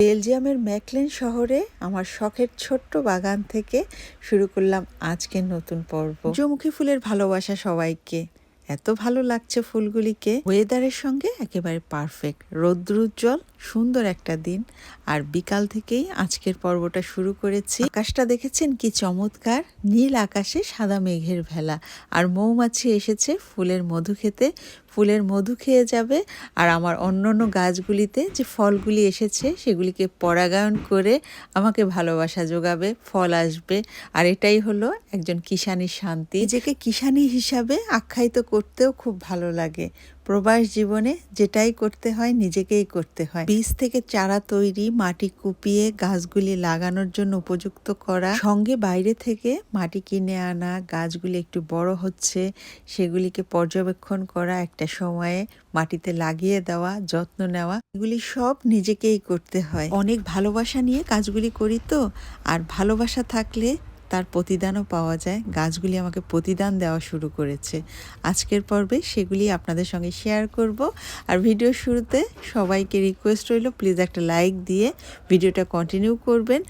বেলজিয়ামের ম্যাকলেন শহরে আমার শখের ছোট্ট বাগান থেকে শুরু করলাম আজকের নতুন পর্ব। সূর্যমুখী ফুলের ভালোবাসা সবাইকে। এত ভালো লাগছে ফুলগুলিকে। ওয়েদারের সঙ্গে একেবারে পারফেক্ট রৌদ্রোজ্জ্বল, সুন্দর একটা দিন। আর বিকাল থেকেই আজকের পর্বটা শুরু করেছি। আকাশটা দেখেছেন কি চমৎকার? নীল আকাশে সাদা মেঘের ভেলা। আর মৌমাছি এসেছে ফুলের মধু খেতে। ফুলের মধু খেয়ে যাবে। আর আমার অন্যান্য গাছগুলিতে যে ফলগুলি এসেছে, সেগুলিকে পরাগায়ন করে আমাকে ভালোবাসা যোগাবে, ফল আসবে। আর এটাই হলো একজন কিষানির শান্তি। নিজেকে কিষানি হিসাবে আখ্যায়িত করতেও খুব ভালো লাগে। প্রবাস জীবনে যেটাই করতে হয়, নিজেকেই করতে হয়। বীজ থেকে চারা তৈরি, মাটি কুপিয়ে, গাছগুলি লাগানোর জন্য উপযুক্ত করা, সঙ্গে বাইরে থেকে মাটি কিনে আনা, গাছগুলি একটু বড় হচ্ছে, সেগুলিকে পর্যবেক্ষণ করা, একটা সময়ে মাটিতে লাগিয়ে দেওয়া, যত্ন নেওয়া, এগুলি সব নিজেকেই করতে হয়। অনেক ভালোবাসা নিয়ে কাজগুলি করি তো, আর ভালোবাসা থাকলে তার প্রতিদানও পাওয়া যায়। গাছগুলি আমাকে প্রতিদান দেওয়া শুরু করেছে। আজকের পর্বে সেগুলি আপনাদের সঙ্গে শেয়ার করব। আর ভিডিও শুরুতে সবাইকে রিকোয়েস্ট রইল প্লিজ একটা লাইক দিয়ে ভিডিওটা কন্টিনিউ করবেন।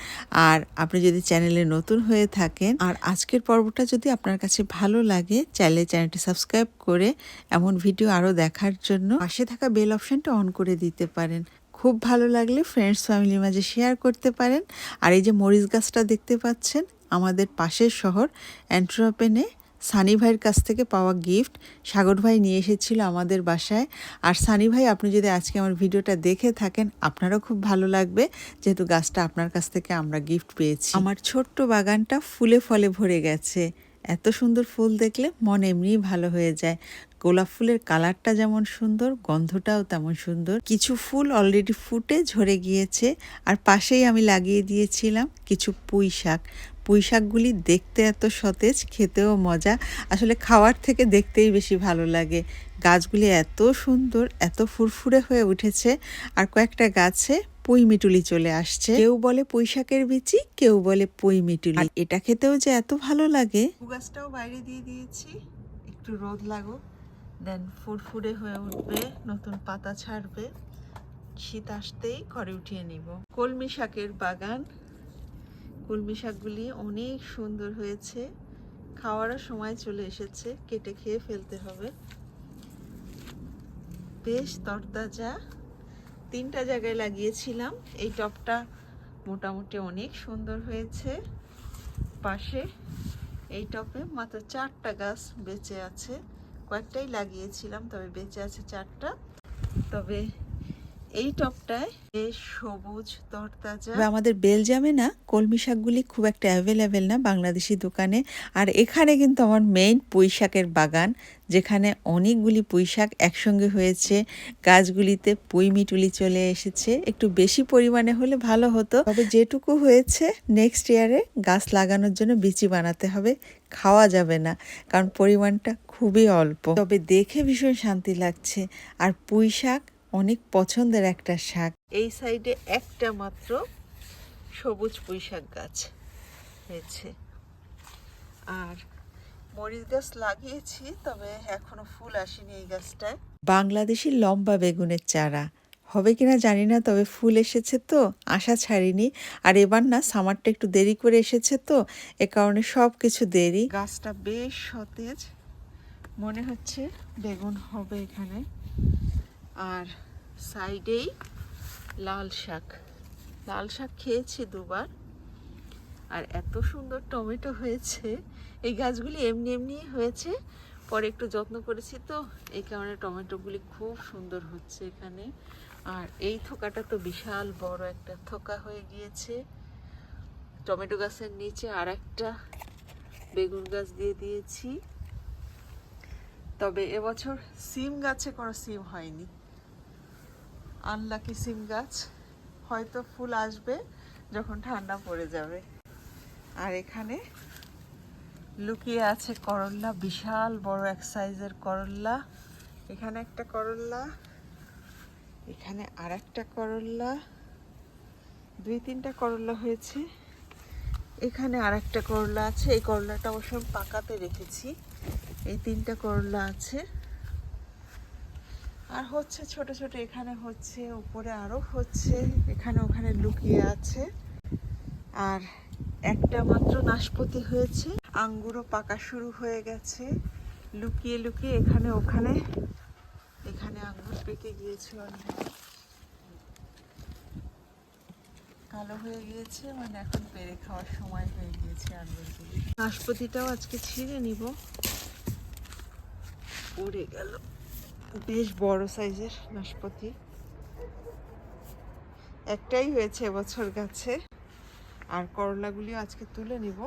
আর আপনি যদি চ্যানেলে নতুন হয়ে থাকেন, আর আজকের পর্বটা যদি আপনার কাছে ভালো লাগে চাইলে চ্যানেলটি সাবস্ক্রাইব করে এমন ভিডিও আরও দেখার জন্য পাশে থাকা বেল অপশনটা অন করে দিতে পারেন। খুব ভালো লাগলে ফ্রেন্ডস ফ্যামিলির মাঝে শেয়ার করতে পারেন। আর এই যে মরিচ গাছটা দেখতে পাচ্ছেন আমাদের পাশের শহর অ্যান্ট্রোপেনে সানি ভাইয়ের কাছ থেকে পাওয়া গিফট সাগর ভাই নিয়ে এসেছিল আমাদের বাসায়। আর সানি ভাই, আপনি যদি আজকে আমার ভিডিওটা দেখে থাকেন, আপনারও খুব ভালো লাগবে যেহেতু গাছটা আপনার কাছ থেকে আমরা গিফট পেয়েছি। আমার ছোট্ট বাগানটা ফুলে ফলে ভরে গেছে। এত সুন্দর ফুল দেখলে মন এমনিই ভালো হয়ে যায়। গোলাপ ফুলের কালারটা যেমন সুন্দর, গন্ধটাও তেমন সুন্দর। কিছু ফুল অলরেডি ফুটে ঝরে গিয়েছে। আর পাশেই আমি লাগিয়ে দিয়েছিলাম কিছু পুঁই শাক পুঁই শাকগুলি দেখতে এত সতেজ, খেতেও মজা। আসলে খাওয়ার থেকে দেখতেই বেশি ভালো লাগে। গাছগুলি এত সুন্দর, এত ফুরফুরে হয়ে উঠেছে। আর কয়েকটা গাছে পুঁই মিটুলি চলে আসছে। কেউ বলে পুঁই শাকের বিচি, কেউ বলে পুঁই মিটুলি। এটা খেতেও যে এত ভালো লাগে। গাছটাও বাইরে দিয়ে দিয়েছি। একটু রোদ লাগো দেন ফুরফুরে হয়ে উঠবে, নতুন পাতা ছাড়বে। শীত আসতেই ঘরে উঠিয়ে নিব। কলমি শাকের বাগান কলমি শাকগুলি অনেক সুন্দর হয়েছে। খাওয়ারও সময় চলে এসেছে, কেটে খেয়ে ফেলতে হবে। বেশ তরতাজা। তিনটা জায়গায় লাগিয়েছিলাম। এই টপটা মোটামুটি অনেক সুন্দর হয়েছে। পাশে এই টপে মাত্র চারটা গাছ বেঁচে আছে। কয়েকটাই লাগিয়েছিলাম, তবে বেঁচে আছে চারটা। তবে এই টপটায় বেশ সবুজ তরতাজা। আমাদের বেলজিয়ামে না, কলমি শাকগুলি খুব একটা অ্যাভেলেবেল না বাংলাদেশি দোকানে। আর এখানে কিন্তু আমার মেইন পুঁই শাকের বাগান, যেখানে অনেকগুলি পুঁই শাক একসঙ্গে হয়েছে। গাছগুলিতে পুঁই মিটুলি চলে এসেছে। একটু বেশি পরিমাণে হলে ভালো হতো। তবে যেটুকু হয়েছে নেক্সট ইয়ারে গাছ লাগানোর জন্য বিচি বানাতে হবে। খাওয়া যাবে না, কারণ পরিমাণটা খুবই অল্প। তবে দেখে ভীষণ শান্তি লাগছে। আর পুঁই শাক অনেক পছন্দের একটা শাক। এই সাইডে একটা মাত্র সবুজ পুঁই শাক গাছ হয়েছে। আর মরিচ গাছ লাগিয়েছি তবে এখনও ফুল আসেনি এই গাছটায়। বাংলাদেশি লম্বা বেগুনের চারা। হবে কিনা জানি না তবে ফুল এসেছে তো আশা ছাড়িনি। আর এবার না সামারটা একটু দেরি করে এসেছে তো এ কারণে সব কিছু দেরি। গাছটা বেশ সতেজ মনে হচ্ছে বেগুন হবে এখানে। আর সাইডেই লাল শাক। লাল শাক খেয়েছি দুবার। আর এত সুন্দর টমেটো হয়েছে। এই গাছগুলি এমনি এমনি হয়েছে। পরে একটু যত্ন করেছি তো। এই কারণে টমেটোগুলি খুব সুন্দর হচ্ছে এখানে। আর এই থোকাটা তো বিশাল বড় একটা থোকা হয়ে গিয়েছে। টমেটো গাছের নিচে আর একটা বেগুন গাছ দিয়ে দিয়েছি। তবে এবছর সিম গাছে কোনো সিম হয়নি। আনলাকি সিম গাছ, হয়তো ফুল আসবে যখন ঠান্ডা পড়ে যাবে। আর এখানে লুকিয়ে আছে করল্লা বিশাল বড় এক সাইজের করল্লা এখানে একটা করল্লা এখানে আর একটা করল্লা দুই তিনটা করল্লা হয়েছে। এখানে আর একটা করলা আছে, এই করলাটা অবশ্য পাকাতে রেখেছি। এই তিনটা করলা আছে। আর হচ্ছে ছোট ছোট এখানে হচ্ছে, উপরে আরও হচ্ছে, এখানে ওখানে লুকিয়ে আছে। আর একটা মাত্র নাশপতি হয়েছে, আঙ্গুরও পাকা শুরু হয়ে গেছে। লুকিয়ে লুকিয়ে এখানে ওখানে, এখানে আঙ্গুর পেকে গিয়েছে অনেক। কালো হয়ে গিয়েছে মানে এখন পেরে খাওয়ার সময় হয়ে গিয়েছে আঙ্গুরগুলি। নাশপতিটাও আজকে ছিঁড়ে নিব। পড়ে গেল। বেশ বড় সাইজের নাশপাতি। একটাই হয়েছে এবছর গাছে। আর করলাগুলিও আজকে তুলে নিব।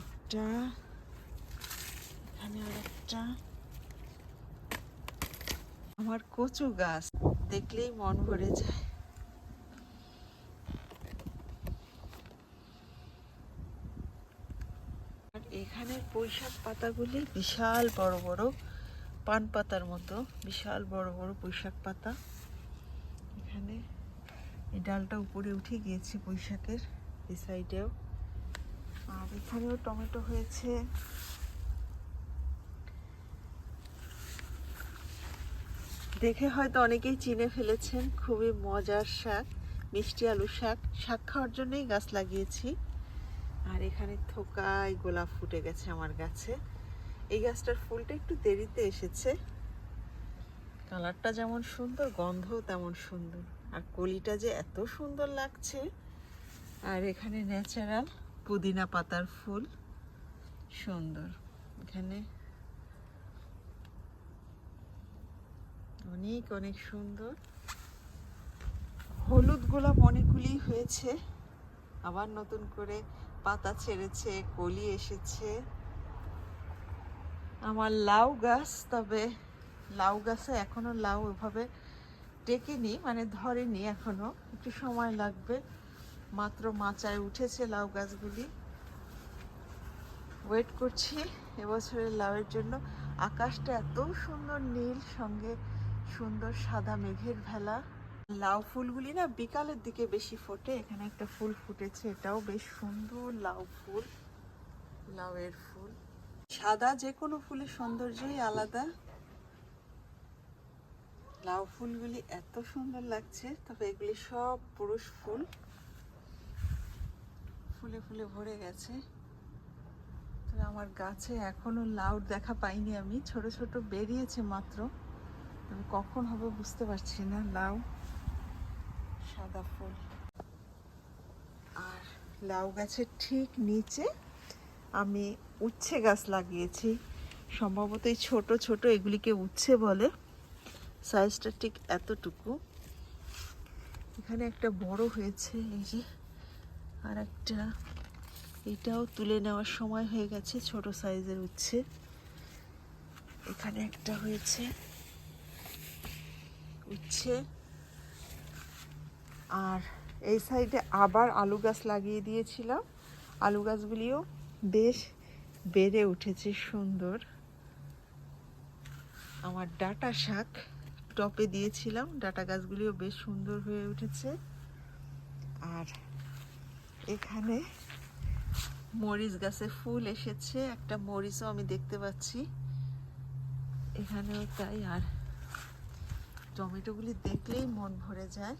একটা, এখানে আর একটা আমার কচু গাছ, দেখলেই মন ভরে যায়। আর এখানের পুঁইশাক পাতাগুলি বিশাল বড় বড় পান পাতার মতো, বিশাল বড় বড় পুঁইশাক পাতা। এখানে এই ডালটা উপরে উঠে গিয়েছে পুঁইশাকের, এই সাইডেও। আর এখানেও টমেটো হয়েছে। দেখে হয়তো অনেকেই চিনে ফেলেছেন, খুবই মজার শাক, মিষ্টি আলু শাক। শাক খাওয়ার জন্যই গাছ লাগিয়েছি। আর এখানে থোকায় গোলাপ ফুটে গেছে আমার গাছে। এই গাছটার ফুলটা একটু দেরিতে এসেছে। কালারটা যেমন সুন্দর, গন্ধও তেমন সুন্দর। আর কলিটা যে এত সুন্দর লাগছে। আর এখানে ন্যাচারাল পুদিনা পাতার ফুল। সুন্দর। এখানে অনেক অনেক সুন্দর। হলুদ গোলাপ অনেকগুলি হয়েছে। আবার নতুন করে পাতা ছেড়েছে, কলি এসেছে। আমার লাউ গাছ, তবে লাউ গাছে এখনও লাউ ওইভাবে টেকেনি মানে ধরেনি এখনও। একটু সময় লাগবে। মাত্র মাচায় উঠেছে লাউ গাছগুলি। ওয়েট করছি এবছরের লাউয়ের জন্য। আকাশটা এত সুন্দর নীল, সঙ্গে সুন্দর সাদা মেঘের ভেলা। লাউ ফুলগুলি না বিকালের দিকে বেশি ফোটে। এখানে একটা ফুল ফুটেছে, এটাও বেশ সুন্দর লাউ ফুল, লাউয়ের ফুল। সাদা যে কোনো ফুলের সৌন্দর্যই আলাদা। লাউ ফুলগুলি এত সুন্দর লাগছে, তবে এগুলি সব পুরুষ ফুল। ফুলে ফুলে ভরে গেছে। তবে আমার গাছে এখনও লাউ দেখা পাইনি আমি, ছোট ছোট বেরিয়েছে মাত্র। তবে কখন হবে বুঝতে পারছি না, লাউ সাদা ফুল। আর লাউ গাছের ঠিক নিচে আমি উচ্ছে গাছ লাগিয়েছি। সম্ভবত এই ছোটো ছোটো এগুলিকে উচ্ছে বলে। সাইজটা ঠিক এতটুকু। এখানে একটা বড় হয়েছে, এই যে। আর একটা, এটাও তুলে নেওয়ার সময় হয়ে গেছে ছোট সাইজের উচ্ছে। এখানে একটা হয়েছে উচ্ছে। আর এই সাইডে আবার আলু গাছ লাগিয়ে দিয়েছিলাম। আলু গাছগুলিও বেশ বেড়ে উঠেছে সুন্দর। আমার ডাটা শাক টপে দিয়েছিলাম, ডাটা গাছগুলিও বেশ সুন্দর হয়ে উঠেছে। আর এখানে মরিচ গাছে ফুল এসেছে, একটা মরিচও আমি দেখতে পাচ্ছি। এখানেও তাই, আর টমেটোগুলি দেখলেই মন ভরে যায়।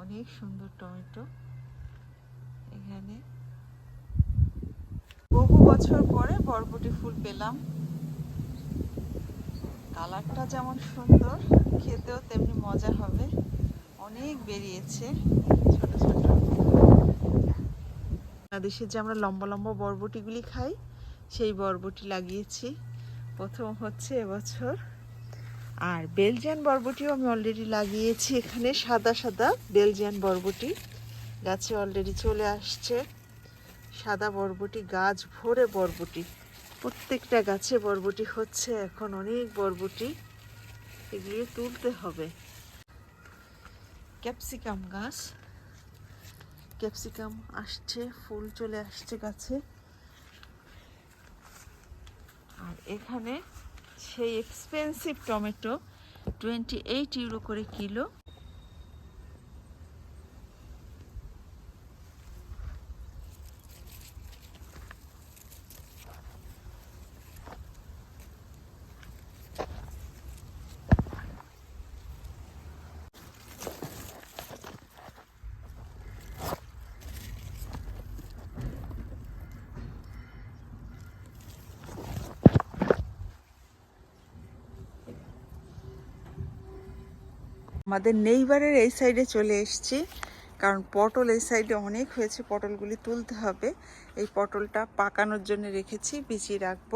অনেক সুন্দর টমেটো। এখানে বহু বছর পরে বরবটি ফুল পেলাম। কালারটা যেমন সুন্দর, খেতেও তেমনি মজা হবে। অনেক বেরিয়েছে ছোট ছোট। বাংলাদেশে যে আমরা লম্বা লম্বা বরবটিগুলি খাই, সেই বরবটি লাগিয়েছি। প্রথম হচ্ছে এবছর আর বেলজিয়ান বরবটিও আমি অলরেডি লাগিয়েছি এখানে, সাদা সাদা বেলজিয়ান বরবটি। গাছে অলরেডি চলে আসছে। সাদা বরবটি, গাছ ভরে বরবটি। প্রত্যেকটা গাছে বরবটি হচ্ছে, এখন অনেক বরবটি এগুলি তুলতে হবে। ক্যাপসিকাম গাছ। ক্যাপসিকাম আসছে, ফুল চলে আসছে গাছে। আর এখানে সেই expensive tomato twenty eight euro করে কিলো আমাদের নেইবারের এই সাইডে চলে এসেছি। কারণ পটল এই সাইডে অনেক হয়েছে, পটলগুলি তুলতে হবে। এই পটলটা পাকানোর জন্য রেখেছি বিচি রাখব।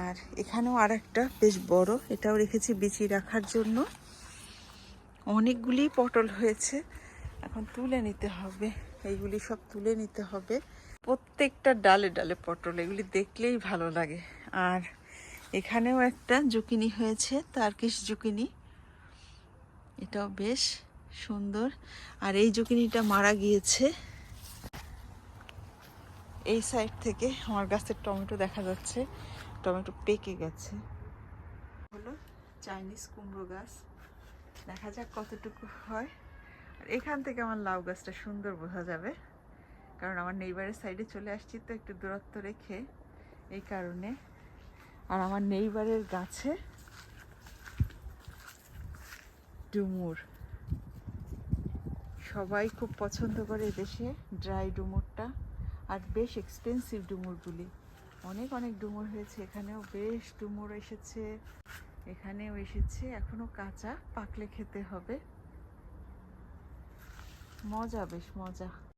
আর এখানেও আর একটা বেশ বড়, এটাও রেখেছি বিচি রাখার জন্য। অনেকগুলি পটল হয়েছে, এখন তুলে নিতে হবে। এইগুলি সব তুলে নিতে হবে। প্রত্যেকটা ডালে ডালে পটল, এগুলি দেখলেই ভালো লাগে। আর এখানেও একটা জুকিনি হয়েছে তারকিস জুকিনি। এটাও বেশ সুন্দর। আর এই জুকিনিটা মারা গিয়েছে। এই সাইড থেকে আমার গাছের টমেটো দেখা যাচ্ছে। টমেটো পেকে গেছে। হলো চাইনিজ কুমড়ো গাছ। দেখা যাক কতটুকু হয়। আর এখান থেকে আমার লাউ গাছটা সুন্দর বোঝা যাবে। কারণ আমার নেইবারের সাইডে চলে আসছি তো একটু দূরত্ব রেখে। এই কারণে। আর আমার নেইবারের গাছে ডুমুর। সবাই খুব পছন্দ করে দেশে ড্রাই ডুমুরটা আর বেশ এক্সপেন্সিভ ডুমুরগুলি। অনেক অনেক ডুমুর হয়েছে এখানেও। বেশ ডুমুর এসেছে, এখানেও এসেছে। এখনও কাঁচা, পাকলে খেতে হবে। মজা, বেশ মজা।